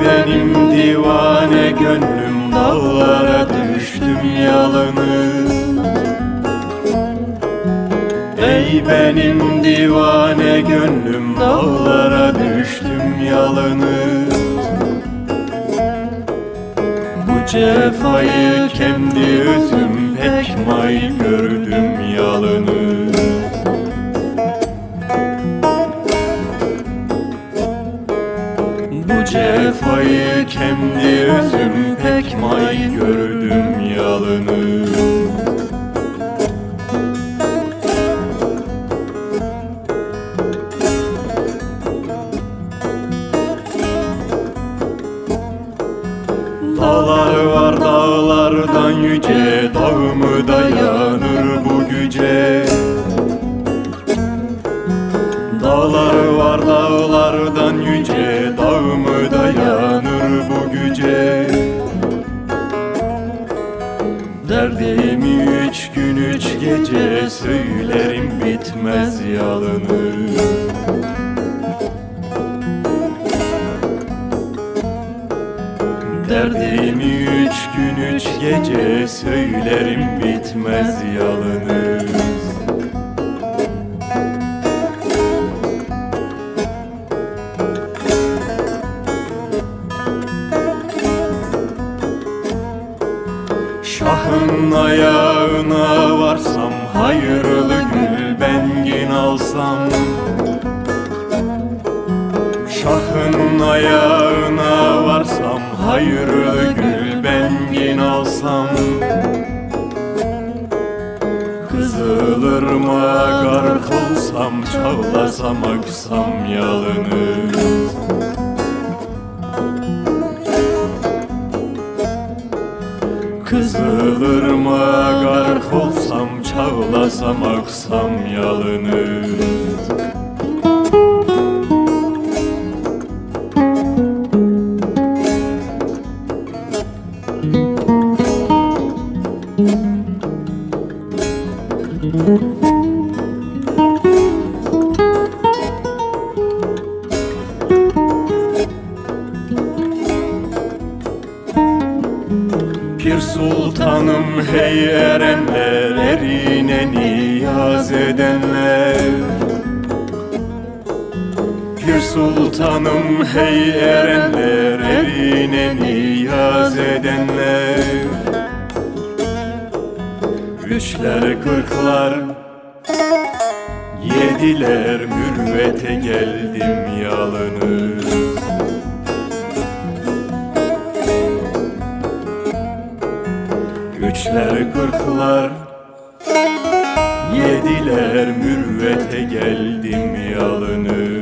benim divane gönlüm Dallara düştüm yalınız Ey benim divane gönlüm Dallara düştüm yalınız Bu cefayı kendi özüm pek may görür. Cefayı kendi özüm pek may gördüm yalınız Dağlar var dağlardan yüce Dağımı dayanır bu güce. Dağlar var dağlardan yüce Dağımı dayanır bu güce Derdimi üç gün üç gece Söylerim bitmez yalınız Derdimi üç gün üç gece Söylerim bitmez yalınız Şahın ayağına varsam Hayırlı gül bengin alsam. Şahın ayağına varsam Hayırlı gül bengin alsam. Kızılırmağa gark olsam Çağlasam aksam yalınız Kızılırmağa gark olsam Çağlasam aksam yalınız Pir sultanım hey erenler Erine niyaz edenler. Pir sultanım hey erenler Erine niyaz edenler. Üçler kırklar Yediler mürvete geldim yalınız Üçler kırklar Yediler mürvete geldim yalınız